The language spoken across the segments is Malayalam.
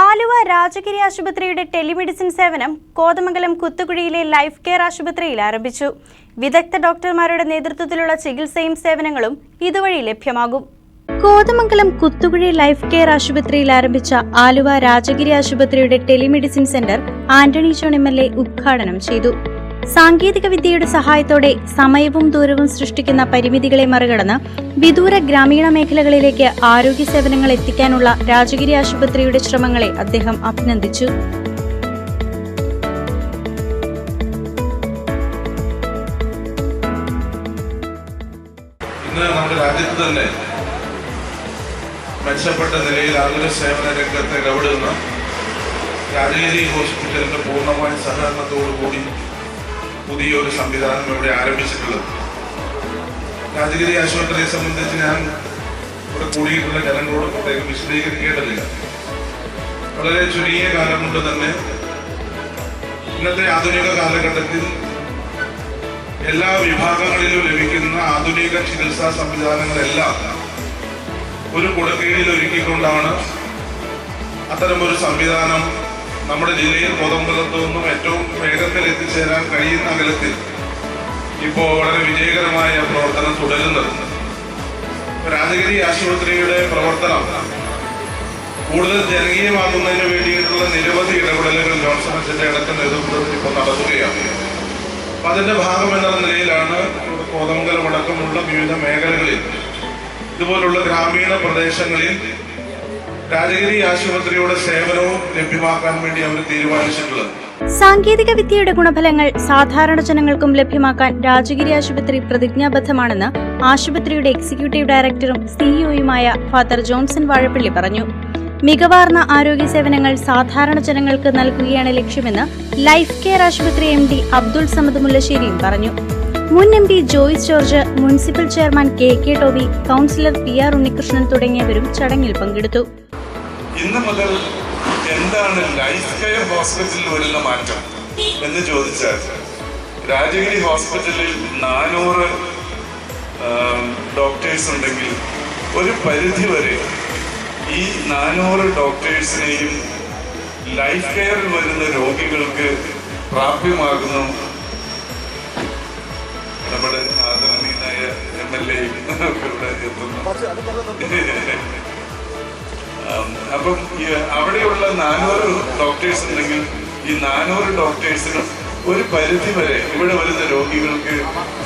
ആലുവ രാജഗിരി ആശുപത്രിയുടെ ടെലിമെഡിസിൻ സേവനം കോതമംഗലം കുത്തുകുഴിയിലെ ലൈഫ് കെയർ ആശുപത്രിയിൽ ആരംഭിച്ചു. വിദഗ്ധ ഡോക്ടർമാരുടെ നേതൃത്വത്തിലുള്ള ചികിത്സയും സേവനങ്ങളും ഇതുവഴി ലഭ്യമാകും. കോതമംഗലം കുത്തുകുഴി ലൈഫ് കെയർ ആശുപത്രിയിൽ ആരംഭിച്ച ആലുവ രാജഗിരി ആശുപത്രിയുടെ telemedicine centre Antony John M L A ഉദ്ഘാടനം ചെയ്തു. സാങ്കേതിക വിദ്യയുടെ സഹായത്തോടെ സമയവും ദൂരവും സൃഷ്ടിക്കുന്ന പരിമിതികളെ മറികടന്ന് വിദൂര ഗ്രാമീണ മേഖലകളിലേക്ക് ആരോഗ്യ സേവനങ്ങൾ എത്തിക്കാനുള്ള രാജഗിരി ആശുപത്രിയുടെ ശ്രമങ്ങളെ അദ്ദേഹം അഭിനന്ദിച്ചു. മെച്ചപ്പെട്ട നിലയിൽ ആതുര സേവന രംഗത്തെ ഇടപെടുന്ന രാജഗിരി ഹോസ്പിറ്റലിന്റെ പൂർണമായ സഹകരണത്തോടു കൂടി പുതിയൊരു സംവിധാനം ഇവിടെ ആരംഭിച്ചിട്ടുള്ളത്. രാജഗിരി ആശുപത്രിയെ സംബന്ധിച്ച് ഞാൻ ഇവിടെ കൂടിയിട്ടുള്ള ജനങ്ങളോട് പ്രത്യേകം വിശദീകരിക്കേണ്ടതില്ല. വളരെ ചുരുങ്ങിയ കാലം കൊണ്ട് തന്നെ ഇന്നത്തെ ആധുനിക കാലഘട്ടത്തിൽ എല്ലാ വിഭാഗങ്ങളിലും ലഭിക്കുന്ന ആധുനിക ചികിത്സാ സംവിധാനങ്ങളെല്ലാം ഒരു കുടക്കീഴിൽ ഒരുക്കിക്കൊണ്ടാണ് അത്തരമൊരു സംവിധാനം നമ്മുടെ ജില്ലയിൽ കോതമ്പലത്തു നിന്നും ഏറ്റവും എത്തിച്ചേരാൻ കഴിയുന്ന അകലത്തിൽ ഇപ്പോൾ വളരെ വിജയകരമായ പ്രവർത്തനം തുടരുന്നത്. രാജഗിരി ആശുപത്രിയുടെ പ്രവർത്തനം കൂടുതൽ ജനകീയമാക്കുന്നതിന് വേണ്ടിയിട്ടുള്ള നിരവധി ഇടപെടലുകൾ ജോൺസൺ അച്ഛന്റെ അടുത്ത നേതൃത്വത്തിൽ ഇപ്പോൾ നടത്തുകയാണ് അപ്പൊ അതിന്റെ ഭാഗം എന്ന നിലയിലാണ് കോതമംഗലം അടക്കമുള്ള വിവിധ മേഖലകളിൽ ഇതുപോലുള്ള ഗ്രാമീണ പ്രദേശങ്ങളിൽ രാജഗിരി ആശുപത്രിയുടെ സേവനവും ലഭ്യമാക്കാൻ വേണ്ടി അവർ തീരുമാനിച്ചിട്ടുള്ളത്. സാങ്കേതിക വിദ്യയുടെ ഗുണഫലങ്ങൾ സാധാരണ ജനങ്ങൾക്കും ലഭ്യമാക്കാൻ രാജഗിരി ആശുപത്രി പ്രതിജ്ഞാബദ്ധമാണെന്ന് ആശുപത്രിയുടെ എക്സിക്യൂട്ടീവ് ഡയറക്ടറും സിഇഒയുമായ ഫാദർ ജോൺസൺ വാഴപ്പള്ളി പറഞ്ഞു. മികവാർന്ന ആരോഗ്യ സേവനങ്ങൾ സാധാരണ ജനങ്ങൾക്ക് നൽകുകയാണ് ലക്ഷ്യമെന്ന് ലൈഫ് കെയർ ആശുപത്രി എം ഡി അബ്ദുൾ സമദ് മുല്ലശ്ശേരിയും പറഞ്ഞു. മുൻ M P Joice George municipal chairman K K Toby councillor P R Unnikrishnan തുടങ്ങിയവരും ചടങ്ങിൽ പങ്കെടുത്തു. ഇന്ന് മുതൽ എന്താണ് ലൈഫ് കെയർ ഹോസ്പിറ്റലിൽ വരുന്ന മാറ്റം എന്ന് ചോദിച്ചാൽ രാജഗിരി ഹോസ്പിറ്റലിൽ നാനൂറ് ഡോക്ടേഴ്സ് ഉണ്ടെങ്കിൽ ഒരു പരിധി വരെ ഈ നാനൂറ് ഡോക്ടേഴ്സിനെയും ലൈഫ് കെയറിൽ വരുന്ന രോഗികൾക്ക് പ്രാപ്യമാകുന്നു. നമ്മുടെ ആദരണീയനായ എം എൽ എയും ഇവിടെ എത്തുന്നു. അപ്പം അവിടെയുള്ള നാനൂറ് ഡോക്ടേഴ്സ് ഉണ്ടെങ്കിൽ ഈ നാനൂറ് ഡോക്ടേഴ്സിനും ഒരു പരിധി വരെ ഇവിടെ വരുന്ന രോഗികൾക്ക്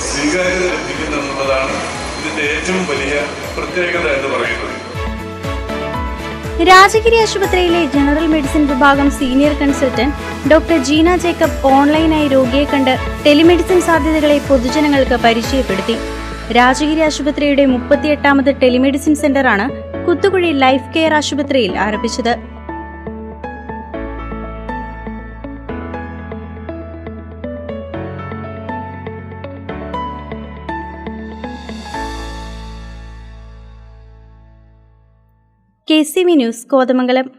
സ്വീകാര്യത ലഭിക്കുന്നു എന്നുള്ളതാണ് ഇതിന്റെ ഏറ്റവും വലിയ പ്രത്യേകത എന്ന് പറയുന്നത്. രാജഗിരി ആശുപത്രിയിലെ ജനറൽ മെഡിസിൻ വിഭാഗം senior consultant doctor Jeena Jacob ഓൺലൈനായി രോഗിയെ കണ്ട് ടെലിമെഡിസിൻ സാധ്യതകളെ പൊതുജനങ്ങൾക്ക് പരിചയപ്പെടുത്തി. രാജഗിരി ആശുപത്രിയുടെ മുപ്പത്തിയെട്ടാമത് ടെലിമെഡിസിൻ സെന്ററാണ് കുത്തുകുഴി ലൈഫ് കെയർ ആശുപത്രിയിൽ ആരംഭിച്ചത്. K C V news Kothamangalam.